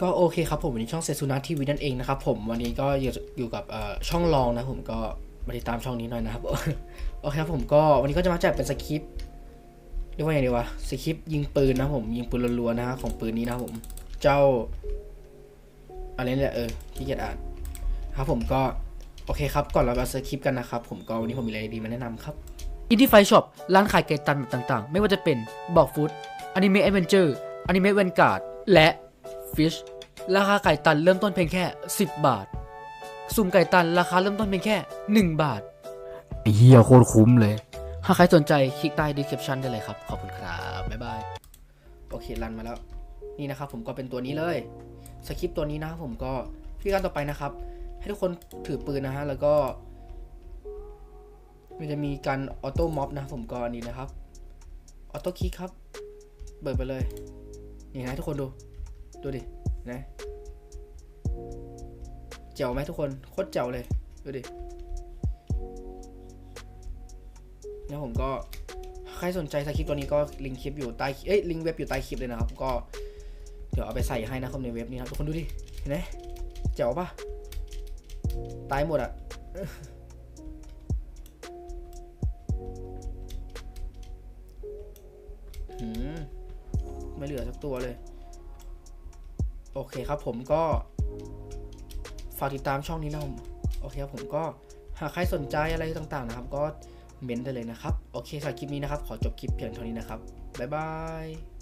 ก็โอเคครับผมวันนี้ช่องเซซูนาทีวีนั่นเองนะครับผมวันนี้ก็อยู่กับช่องรองนะผมก็มาติดตามช่องนี้หน่อยนะครับโอเคครับผมก็วันนี้ก็จะมาแจกเป็นสคริปต์เรียกว่าอย่างไรดีวะสคริปต์ยิงปืนนะผมยิงปืนรัวๆนะฮะของปืนนี้นะผมเจ้าอะไรเนี่ยเออที่เกียจอ่านครับผมก็โอเคครับก่อนเราไปสคริปต์กันนะครับผมก็วันนี้ผมมีอะไรดีมาแนะนำครับอินดี้ไฟช็อปร้านขายไก่ตันแบบต่างๆ ไม่ว่าจะเป็นบอกฟู้ดอนิเมะแอดเวนเจอร์อนิเมะเวนการ์ดและ ฟิชราคาไก่ตันเริ่มต้นเพียงแค่ 10 บาท สุ่มไก่ตันราคาเริ่มต้นเพียงแค่ 1 บาทเหี้ยโคตรคุ้มเลยหากใครสนใจคลิกใต้ description ได้เลยครับ ขอบคุณครับ บ๊ายบาย โอเครันมาแล้ว นี่นะครับผมก็เป็นตัวนี้เลย สคริปต์ตัวนี้นะครับผมก็พี่การต่อไปนะครับ ให้ทุกคนถือปืนนะฮะ แล้วก็ มันจะมีการออโต้ม็อบนะผมก็อันนี้นะครับ ออโต้คลิกครับ เบิดไปเลย นี่นะทุกคนดู ดูดิ นะเจ๋วไหมทุกคน โคตรเจ๋วเลย ดูดิเนี่ยผมก็ ใครสนใจสคริปต์ตัวนี้ก็ลิงก์คลิปอยู่ใต้ เอ้ย ลิงก์เว็บอยู่ใต้คลิปเลยนะครับ ก็ เดี๋ยวเอาไปใส่ให้นะครับในเว็บนี้ครับ ทุกคนดูดิ เห็นไหมเจ๋วปะตายหมดอะหืมไม่เหลือสักตัวเลย โอเคครับผมก็ ฝากติดตามช่องนี้นะผมโอเคครับผมก็หากใครสนใจอะไรต่างๆนะครับ ก็เม้นได้เลยนะครับ โอเคสำหรับคลิปนี้นะครับ ขอจบคลิปเพียงเท่านี้นะครับ บ๊ายบาย